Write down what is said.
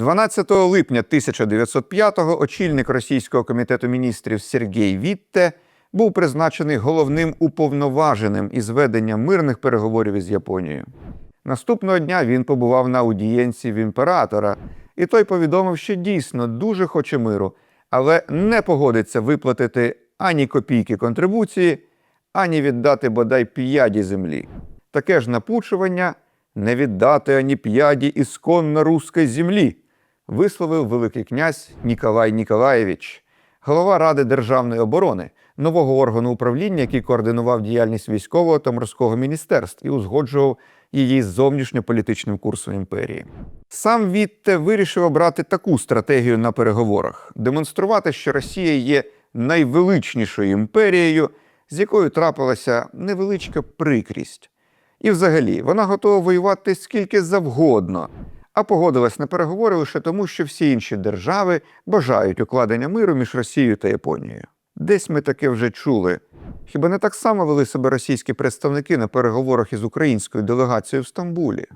12 липня 1905-го очільник російського комітету міністрів Сергій Вітте був призначений головним уповноваженим із ведення мирних переговорів із Японією. Наступного дня він побував на аудієнці в імператора, і той повідомив, що дійсно дуже хоче миру, але не погодиться виплатити ані копійки контрибуції, ані віддати бодай п'яді землі. Таке ж напучування не віддати ані п'яді ісконно руської землі, висловив Великий князь Ніколай Ніколаєвич, голова Ради державної оборони, нового органу управління, який координував діяльність військового та морського міністерств і узгоджував її з зовнішньополітичним курсом імперії. Сам Вітте вирішив обрати таку стратегію на переговорах: демонструвати, що Росія є найвеличнішою імперією, з якою трапилася невеличка прикрість. І взагалі вона готова воювати скільки завгодно, а погодилась на переговори лише тому, що всі інші держави бажають укладення миру між Росією та Японією. Десь ми таке вже чули. Хіба не так само вели себе російські представники на переговорах із українською делегацією в Стамбулі?